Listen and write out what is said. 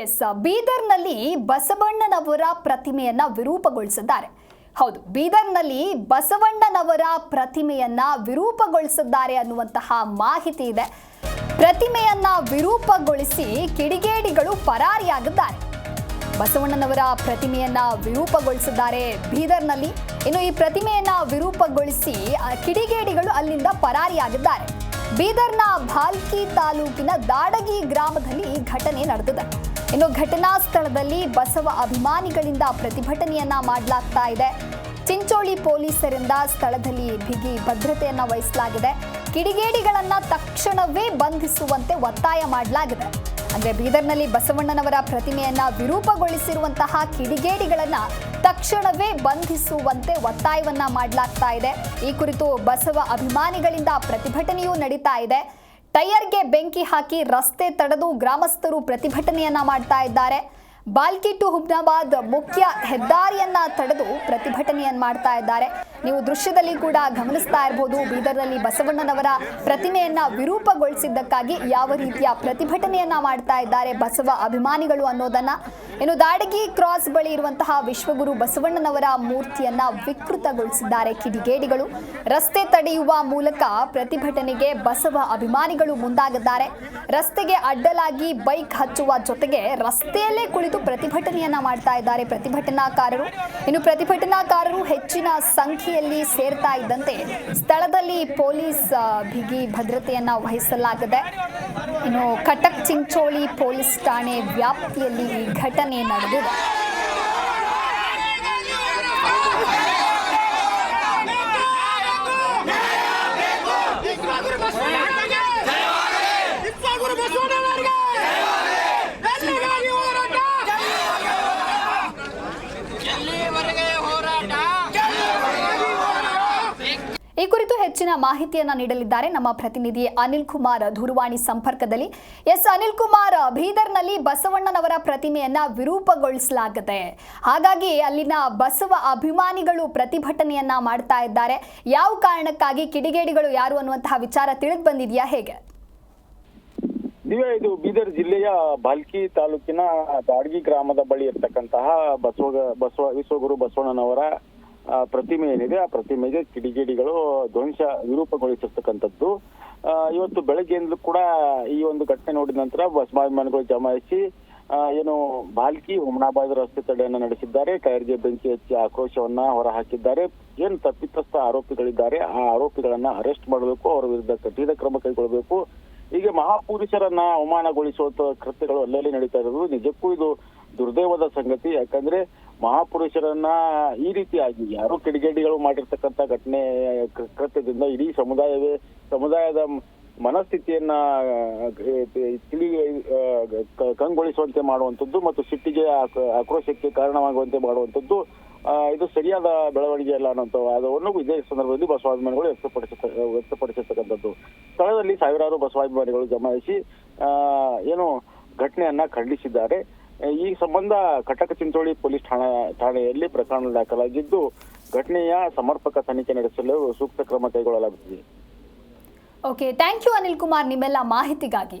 S ಬೀದರ್ನಲ್ಲಿ ಬಸವಣ್ಣನವರ ಪ್ರತಿಮೆಯನ್ನ ವಿರೂಪಗೊಳಿಸಿದ್ದಾರೆ. ಹೌದು, ಬೀದರ್ನಲ್ಲಿ ಬಸವಣ್ಣನವರ ಪ್ರತಿಮೆಯನ್ನ ವಿರೂಪಗೊಳಿಸಿದ್ದಾರೆ ಅನ್ನುವಂತಹ ಮಾಹಿತಿ ಇದೆ. ಪ್ರತಿಮೆಯನ್ನ ವಿರೂಪಗೊಳಿಸಿ ಕಿಡಿಗೇಡಿಗಳು ಪರಾರಿಯಾಗಿದ್ದಾರೆ. ಬಸವಣ್ಣನವರ ಪ್ರತಿಮೆಯನ್ನ ವಿರೂಪಗೊಳಿಸಿದ್ದಾರೆ ಬೀದರ್ನಲ್ಲಿ. ಇನ್ನು ಈ ಪ್ರತಿಮೆಯನ್ನ ವಿರೂಪಗೊಳಿಸಿ ಕಿಡಿಗೇಡಿಗಳು ಅಲ್ಲಿಂದ ಪರಾರಿಯಾಗಿದ್ದಾರೆ. ಬೀದರ್ನ ಭಾಲ್ಕಿ ತಾಲೂಕಿನ ದಾಡಗಿ ಗ್ರಾಮದಲ್ಲಿ ಈ ಘಟನೆ ನಡೆದಿದೆ. ಇನ್ನು ಘಟನಾ ಸ್ಥಳದಲ್ಲಿ ಬಸವ ಅಭಿಮಾನಿಗಳಿಂದ ಪ್ರತಿಭಟನೆಯನ್ನ ಮಾಡಲಾಗ್ತಾ ಇದೆ. ಚಿಂಚೋಳಿ ಪೊಲೀಸರಿಂದ ಸ್ಥಳದಲ್ಲಿ ಬಿಗಿ ಭದ್ರತೆಯನ್ನ ವಹಿಸಲಾಗಿದೆ. ಕಿಡಿಗೇಡಿಗಳನ್ನ ತಕ್ಷಣವೇ ಬಂಧಿಸುವಂತೆ ಒತ್ತಾಯ ಮಾಡಲಾಗಿದೆ. ಅಂದ್ರೆ ಬೀದರ್ನಲ್ಲಿ ಬಸವಣ್ಣನವರ ಪ್ರತಿಮೆಯನ್ನ ವಿರೂಪಗೊಳಿಸಿರುವಂತಹ ಕಿಡಿಗೇಡಿಗಳನ್ನ ತಕ್ಷಣವೇ ಬಂಧಿಸುವಂತೆ ಒತ್ತಾಯವನ್ನ ಮಾಡಲಾಗ್ತಾ ಇದೆ. ಈ ಕುರಿತು ಬಸವ ಅಭಿಮಾನಿಗಳಿಂದ ಪ್ರತಿಭಟನೆಯೂ ನಡೀತಾ ಇದೆ. ಟೈರ್ಗೆ ಬೆಂಕಿ ಹಾಕಿ ರಸ್ತೆ ತಡೆದು ಗ್ರಾಮಸ್ಥರು ಪ್ರತಿಭಟನೆಯನ್ನ ಮಾಡ್ತಾ ಇದ್ದಾರೆ. ಬಾಲ್ಕಿ ಟು ಹುಬ್ನಾಬಾದ್ ಮುಖ್ಯ ಹೆದ್ದಾರಿಯನ್ನ ತಡೆದು ಪ್ರತಿಭಟನೆಯನ್ನ ಮಾಡ್ತಾ ಇದ್ದಾರೆ. ನೀವು ದೃಶ್ಯದಲ್ಲಿ ಕೂಡ ಗಮನಿಸ್ತಾ ಇರಬಹುದು ಬೀದರ್ನಲ್ಲಿ ಬಸವಣ್ಣನವರ ಪ್ರತಿಮೆಯನ್ನ ವಿರೂಪಗೊಳಿಸಿದ್ದಕ್ಕಾಗಿ ಯಾವ ರೀತಿಯ ಪ್ರತಿಭಟನೆಯನ್ನ ಮಾಡ್ತಾ ಇದ್ದಾರೆ ಬಸವ ಅಭಿಮಾನಿಗಳು ಅನ್ನೋದನ್ನ. ಇನ್ನು ದಾಡಗಿ ಕ್ರಾಸ್ ಬಳಿ ಇರುವಂತಹ ವಿಶ್ವಗುರು ಬಸವಣ್ಣನವರ ಮೂರ್ತಿಯನ್ನ ವಿಕೃತಗೊಳಿಸಿದ್ದಾರೆ ಕಿಡಿಗೇಡಿಗಳು. ರಸ್ತೆ ತಡೆಯುವ ಮೂಲಕ ಪ್ರತಿಭಟನೆಗೆ ಬಸವ ಅಭಿಮಾನಿಗಳು ಮುಂದಾಗಿದ್ದಾರೆ. ರಸ್ತೆಗೆ ಅಡ್ಡಲಾಗಿ ಬೈಕ್ ಹಚ್ಚುವ ಜೊತೆಗೆ ರಸ್ತೆಯಲ್ಲೇ ಕುಳಿತು ಪ್ರತಿಭಟನೆಯನ್ನ ಮಾಡ್ತಾ ಇದ್ದಾರೆ ಪ್ರತಿಭಟನಾಕಾರರು. ಇನ್ನು ಪ್ರತಿಭಟನಾಕಾರರು ಹೆಚ್ಚಿನ ಸಂಖ್ಯೆಯಲ್ಲಿ ಸೇರ್ತಾ ಇದ್ದಂತೆ ಸ್ಥಳದಲ್ಲಿ ಪೊಲೀಸ್ ಬಿಗಿ ಭದ್ರತೆಯನ್ನ ವಹಿಸಲಾಗಿದೆ ಇನ್ನು ಕಟಕ್ ಚಿಂಚೋಳಿ ಪೊಲೀಸ್ ಠಾಣೆ ವ್ಯಾಪ್ತಿಯಲ್ಲಿ ಈ ಘಟನೆ ನಡೆದಿದೆ. ಎಲ್ಲಿವರೆಗೆ ಈ ಕುರಿತು ಹೆಚ್ಚಿನ ಮಾಹಿತಿಯನ್ನ ನೀಡಲಿದ್ದಾರೆ ನಮ್ಮ ಪ್ರತಿನಿಧಿ ಅನಿಲ್ ಕುಮಾರ್ ದೂರವಾಣಿ ಸಂಪರ್ಕದಲ್ಲಿ. ಎಸ್, ಅನಿಲ್ ಕುಮಾರ್, ಬೀದರ್ನಲ್ಲಿ ಬಸವಣ್ಣನವರ ಪ್ರತಿಮೆಯನ್ನ ವಿರೂಪಗೊಳಿಸಲಾಗಿದೆ, ಹಾಗಾಗಿ ಅಲ್ಲಿನ ಬಸವ ಅಭಿಮಾನಿಗಳು ಪ್ರತಿಭಟನೆಯನ್ನ ಮಾಡ್ತಾ ಇದ್ದಾರೆ. ಯಾವ ಕಾರಣಕ್ಕಾಗಿ, ಕಿಡಿಗೇಡಿಗಳು ಯಾರು ಅನ್ನುವಂತಹ ವಿಚಾರ ತಿಳಿದು ಬಂದಿದೆಯಾ, ಹೇಗೆ? ಇದು ಬೀದರ್ ಜಿಲ್ಲೆಯ ಬಾಲ್ಕಿ ತಾಲೂಕಿನ ದಾಡ್ಗಿ ಗ್ರಾಮದ ಬಳಿ ಇರ್ತಕ್ಕಂತಹ ಬಸವ ಬಸವ, ವಿಶ್ವಗುರು ಬಸವಣ್ಣನವರ ಪ್ರತಿಮೆ ಏನಿದೆ ಆ ಪ್ರತಿಮೆಗೆ ಕಿಡಿಗೇಡಿಗಳು ಧ್ವಂಸ ವಿರೂಪಗೊಳಿಸಿರ್ತಕ್ಕಂಥದ್ದು. ಇವತ್ತು ಬೆಳಗ್ಗೆಯಿಂದಲೂ ಕೂಡ ಈ ಒಂದು ಘಟನೆ ನೋಡಿದ ನಂತರ ಬಸವಾಭಿಮಾನಿಗಳು ಜಮಾಯಿಸಿ ಏನು ಬಾಲ್ಕಿ ಹುಮನಾಬಾದ್ ರಸ್ತೆ ತಡೆಯನ್ನು ನಡೆಸಿದ್ದಾರೆ. ಕೈರ್ಗೆ ಬೆಂಕಿ ಹಚ್ಚಿ ಆಕ್ರೋಶವನ್ನ ಹೊರಹಾಕಿದ್ದಾರೆ. ಏನು ತಪ್ಪಿತಸ್ಥ ಆರೋಪಿಗಳಿದ್ದಾರೆ, ಆ ಆರೋಪಿಗಳನ್ನ ಅರೆಸ್ಟ್ ಮಾಡಬೇಕು, ಅವರ ವಿರುದ್ಧ ಕಠಿಣ ಕ್ರಮ ಕೈಗೊಳ್ಳಬೇಕು. ಹೀಗೆ ಮಹಾಪುರುಷರನ್ನ ಅವಮಾನಗೊಳಿಸುವಂತ ಕೃತ್ಯಗಳು ಅಲ್ಲಲ್ಲಿ ನಡೀತಾ ಇರೋದು. ನಿಜಕ್ಕೂ ಇದು ದುರ್ದೈವದ ಸಂಗತಿ. ಯಾಕಂದ್ರೆ ಮಹಾಪುರುಷರನ್ನ ಈ ರೀತಿಯಾಗಿ ಯಾರೋ ಕಿಡಿಗೇಡಿಗಳು ಮಾಡಿರ್ತಕ್ಕಂಥ ಘಟನೆ ಕೃತ್ಯದಿಂದ ಇಡೀ ಸಮುದಾಯವೇ, ಸಮುದಾಯದ ಮನಸ್ಥಿತಿಯನ್ನ ತಿಳಿ ಕಂಗೊಳಿಸುವಂತೆ ಮಾಡುವಂಥದ್ದು ಮತ್ತು ಸಿಟ್ಟಿಗೆ ಆಕ್ರೋಶಕ್ಕೆ ಕಾರಣವಾಗುವಂತೆ ಮಾಡುವಂಥದ್ದು ಇದು ಸರಿಯಾದ ಬೆಳವಣಿಗೆ ಅಲ್ಲ ಅನ್ನೋ ವಾದವನ್ನು ಇದೇ ಸಂದರ್ಭದಲ್ಲಿ ಬಸವಾಭಿಮಾನಿಗಳು ವ್ಯಕ್ತಪಡಿಸ ವ್ಯಕ್ತಪಡಿಸಿರ್ತಕ್ಕಂಥದ್ದು ಸ್ಥಳದಲ್ಲಿ ಸಾವಿರಾರು ಬಸವಾಭಿಮಾನಿಗಳು ಜಮಾಯಿಸಿ ಏನು ಘಟನೆಯನ್ನ ಖಂಡಿಸಿದ್ದಾರೆ. ಈ ಸಂಬಂಧ ಕಟಕ ಚಿಂಚೋಳಿ ಪೊಲೀಸ್ ಠಾಣಾ ಠಾಣೆಯಲ್ಲಿ ಪ್ರಕರಣ ದಾಖಲಾಗಿದ್ದು ಘಟನೆಯ ಸಮರ್ಪಕ ತನಿಖೆ ನಡೆಸಲು ಸೂಕ್ತ ಕ್ರಮ ಕೈಗೊಳ್ಳಲಾಗುತ್ತಿದೆ okay thank you Anil Kumar ನಿಮ್ಮೆಲ್ಲ ಮಾಹಿತಿಗಾಗಿ